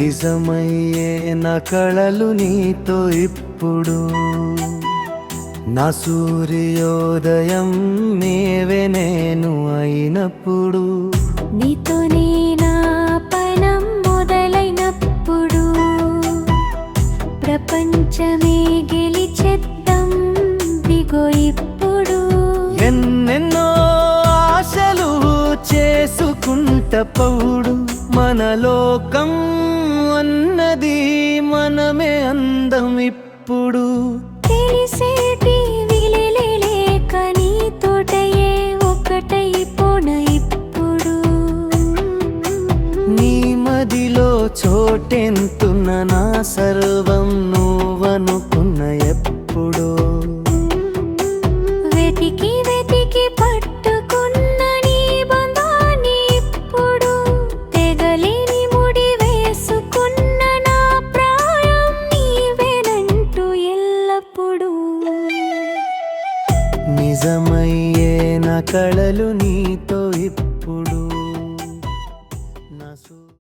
నిజమయ్యే నా కళలు నీతో ఇప్పుడు. నా సూర్యోదయం నీవే నేను అయినప్పుడు. నీతోనే నా పయనం మొదలైనప్పుడు. ప్రపంచమే గెలిచెద్దాం దిగో ఇప్పుడు. ఎన్నెన్నో ఆశలు చేసుకుంట పౌడు మన లోకం అన్నది మనమే అందం ఇప్పుడు. తెలిసేటి విలేలేక నీతోటయే ఒకటైపోన ఇప్పుడు. నీ మదిలో చోటెంతున్న నా సర్వం నువ్వనుకున్న ఎప్పుడు. వెతికి నిజమయ్యే నా కళలు నీతో